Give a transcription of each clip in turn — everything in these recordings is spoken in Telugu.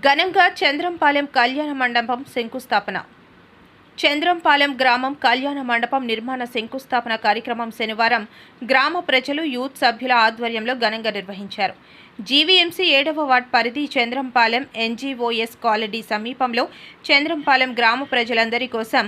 ఘనంగా చంద్రంపాలెం కళ్యాణ మండపం శంకుస్థాపన. చంద్రంపాలెం గ్రామం కళ్యాణ మండపం నిర్మాణ శంకుస్థాపన కార్యక్రమం శనివారం గ్రామ ప్రజలు యూత్ సభ్యుల ఆధ్వర్యంలో ఘనంగా నిర్వహించారు. జీవీఎంసీ ఏడవ వార్డ్ పరిధి చంద్రంపాలెం ఎన్జీఓఎస్ కాలనీ సమీపంలో చంద్రంపాలెం గ్రామ ప్రజలందరి కోసం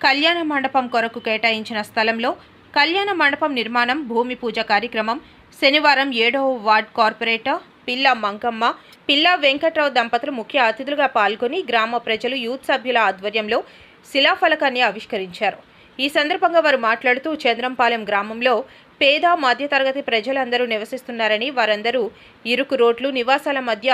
కళ్యాణ మండపం కొరకు కేటాయించిన స్థలంలో కళ్యాణ మండపం నిర్మాణం భూమి పూజ కార్యక్రమం శనివారం ఏడవ వార్డ్ కార్పొరేటర్ పిల్ల మంకమ్మ పిల్ల వెంకట్రావు దంపతులు ముఖ్య అతిథులుగా పాల్గొని గ్రామ ప్రజలు యూత్ సభ్యుల ఆధ్వర్యంలో శిలాఫలకాన్ని ఆవిష్కరించారు. ఈ సందర్భంగా వారు మాట్లాడుతూ చంద్రంపాలెం గ్రామంలో పేద మధ్యతరగతి ప్రజలందరూ నివసిస్తున్నారని వారందరూ ఇరుకు రోడ్లు నివాసాల మధ్య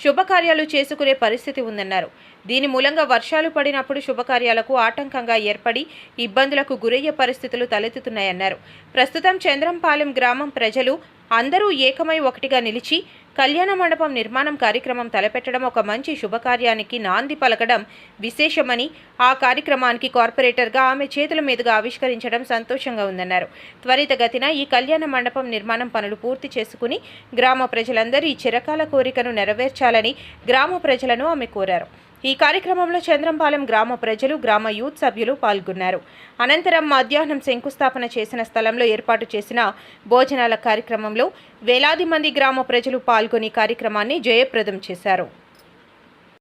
శుభకార్యాలు చేసుకునే పరిస్థితి ఉందన్నారు. దీని మూలంగా వర్షాలు పడినప్పుడు శుభకార్యాలకు ఆటంకంగా ఏర్పడి ఇబ్బందులకు గురయ్యే పరిస్థితులు తలెత్తుతున్నాయన్నారు. ప్రస్తుతం చంద్రంపాలెం గ్రామం ప్రజలు అందరూ ఏకమై ఒకటిగా నిలిచి కళ్యాణ మండపం నిర్మాణం కార్యక్రమం తలపెట్టడం ఒక మంచి శుభకార్యానికి నాంది పలకడం విశేషమని ఆ కార్యక్రమానికి కార్పొరేటర్గా ఆమె చేతుల మీదుగా ఆవిష్కరించడం సంతోషంగా ఉందన్నారు. త్వరితగతిన ఈ కళ్యాణ మండపం నిర్మాణం పనులు పూర్తి చేసుకుని గ్రామ ప్రజలందరి చిరకాల కోరికను నెరవేర్చాలని గ్రామ ప్రజలను ఆమె కోరారు. ఈ కార్యక్రమంలో చంద్రంపాలెం గ్రామ ప్రజలు గ్రామ యూత్ సభ్యులు పాల్గొన్నారు. అనంతరం మధ్యాహ్నం శంకుస్థాపన చేసిన స్థలంలో ఏర్పాటు చేసిన భోజనాల కార్యక్రమంలో వేలాది మంది గ్రామ ప్రజలు పాల్గొని కార్యక్రమాన్ని జయప్రదం చేశారు.